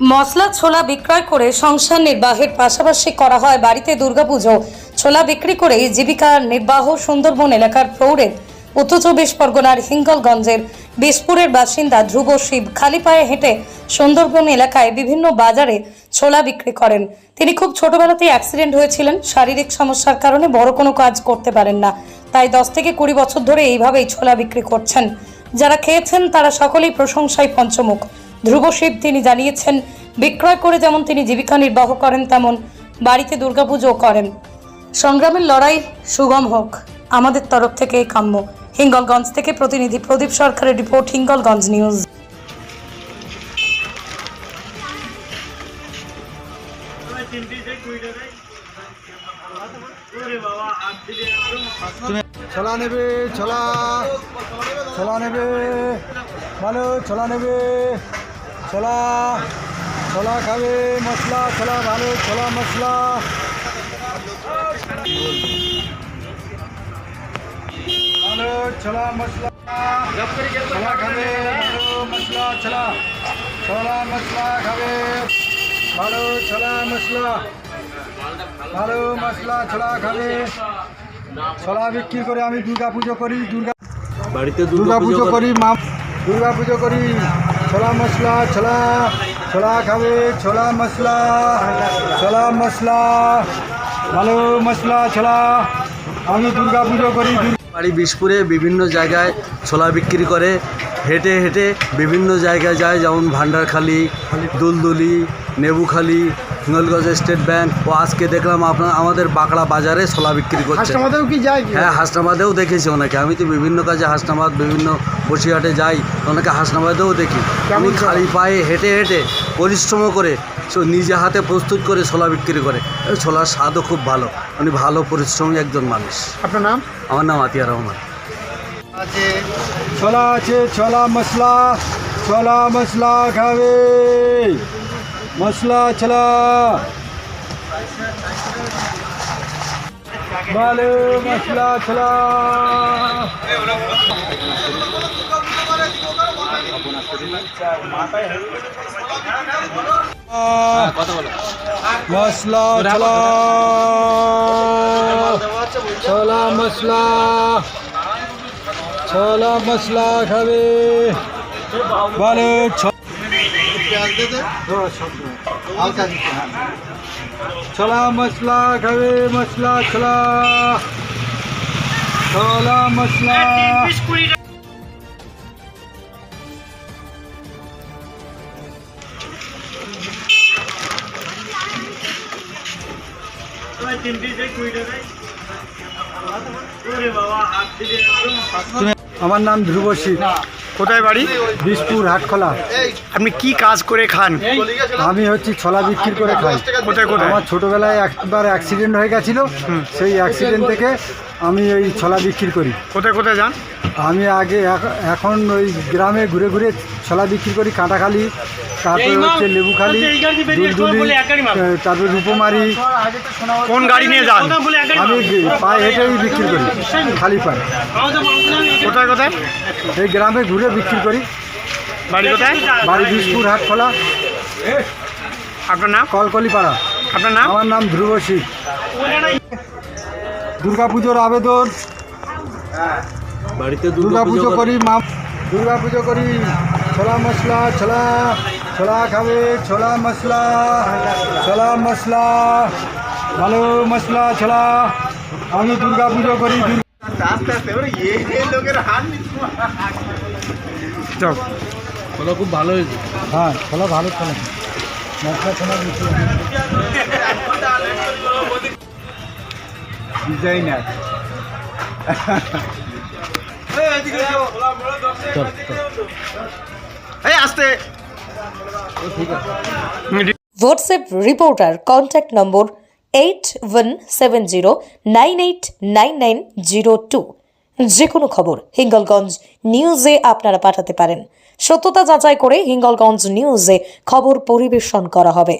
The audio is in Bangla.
মশলা, ছোলা বিক্রয় করে সংসার নির্বাহের পাশাপাশি করা হয় বাড়িতে দুর্গাপুজো। ছোলা বিক্রি করে জীবিকা নির্বাহ সুন্দরবন এলাকার প্রৌঢ়ের উত্তর চব্বিশ পরগনার হিঙ্গলগঞ্জের বিশপুরের বাসিন্দা ধ্রুব শিব খালি পায়ে হেঁটে সুন্দরবন এলাকায় বিভিন্ন বাজারে ছোলা বিক্রি করেন। তিনি খুব ছোটবেলাতেই অ্যাক্সিডেন্ট হয়েছিলেন। শারীরিক সমস্যার কারণে বড় কোনো কাজ করতে পারেন না। তাই দশ থেকে কুড়ি বছর ধরে এইভাবেই ছোলা বিক্রি করছেন। যারা খেয়েছেন তারা সকলেই প্রশংসায় পঞ্চমুখ। ধ্রুব শিব তিনি জানিয়েছেন, বিক্রয় করে যেমন তিনি জীবিকা নির্বাহ করেন, তেমন বাড়িতে দুর্গাপুজো করেন। সংগ্রামের লড়াই সুগম হোক, আমাদের তরফ থেকে কাম্য। হিঙ্গলগঞ্জ থেকে প্রতিনিধি প্রদীপ সরকারের রিপোর্ট, হিঙ্গলগঞ্জ নিউজ। ছোলা নেবে, ছোলা। ছোলা নেবে। ভালো, ছোলা নেবে। ছোলা ছোলা খাবে মশলা ছোলা ভালো ছোলা মশলা। ভালো ছোলা মশলা। ছোলা খাবে ভালো মশলা ছোলা। ছোলা মশলা খাবে ভালো ছোলা মশলা। ভালো মশলা ছোলা খাবে। ছোলা বিক্রি করে আমি দুর্গা পুজো করি দুর্গা বাড়িতে দুর্গা পুজো করি মা দুর্গা পুজো করি। ছোলা মশলা ছোলা ছোলা খাবে ছোলা মশলা ছোলা মশলা ভালো মশলা ছোলা আমি দুর্গা পুজো করি বাড়ি বিষপুরে বিভিন্ন জায়গায় ছোলা বিক্রি করে হেঁটে হেঁটে বিভিন্ন জায়গায় যায় যেমন ভান্ডারখালি দুলদুলি নেবুখালি হিঙ্গলগঞ্জ স্টেট ব্যাংক। ও আজকে দেখলাম আপনার আমাদের বাঁকড়া বাজারে ছোলা বিক্রি করছে। হাসনাবাদেও কি যায় হ্যাঁ হাসনাবাদেও দেখেছি অনেকে। আমি তো বিভিন্ন কাজে হাসনাবাদ বিভিন্ন বসিরহাটে যাই ওনাকে হাসনাবাদেও দেখি। আমি খালি পায়ে হেঁটে হেঁটে পরিশ্রম করে নিজে হাতে প্রস্তুত করে ছোলা বিক্রি করে। ছোলার স্বাদও খুব ভালো। উনি ভালো পরিশ্রমী একজন মানুষ। আপনার নাম? আমার নাম আতিয়া রহমান। আছে ছোলা আছে ছোলা মশলা ছোলা মশলা খাবে। মশলা ছোলা। ভালো মশলা ছোলা। মশলা ছোলা ছোলা মশলা ছোলা মশলা খাবে ভালো ছ- ছোলা মশলা খাবে মশলা ছোলা ছোলা আমার নাম ধ্রুব সিং কোথায় বাড়ি? বিষপুর হাটখোলা। আপনি কি কাজ করে খান? আমি হচ্ছে ছোলা বিক্রি করে খাই। কোথায় কোথায়? আমার ছোটোবেলায় একবার অ্যাক্সিডেন্ট হয়ে গেছিল। সেই অ্যাক্সিডেন্ট থেকে আমি ওই ছোলা বিক্রি করি। কোথায় কোথায় যান? আমি আগে এখ- এখন ওই গ্রামে ঘুরে ঘুরে ছোলা বিক্রি করি কাঁটাখালি তারপরে হচ্ছে লেবুখালি দুলদুলি তারপরে রূপমারি। কোন গাড়ি নিয়ে যান? আমি পায়ে হেঁটেই বিক্রি করি খালি পায়ে। কোথায় কোথায়? এই গ্রামে ঘুরে বিক্রি করি। বাড়ি কোথায়? বাড়ি বিশপুর হাটখোলা। আপনার নাম? কলকলি পাড়া আপনার নাম? আমার নাম ধ্রুব সিং দুর্গা পুজোর আবেদন। বাড়িতে দুর্গা পুজো করি। মা দুর্গা পুজো করি। ছোলা মশলা ছোলা ছোলা খাবে ছোলা মশলা ছোলা মশলা ভালো মশলা ছোলা। আমি দুর্গা পুজো করি ছোলা খুব ভালো হয়েছে। হ্যাঁ ছোলা ভালো ছোলা। মশলা ছোলা designer. WhatsApp reporter contact number eight one seven zero nine eight nine nine zero two যে কোনো খবর হিঙ্গলগঞ্জ নিউজে আপনারা পাঠাতে পারেন। সত্যতা যাচাই করে হিঙ্গলগঞ্জ নিউজে খবর পরিবেশন করা হবে।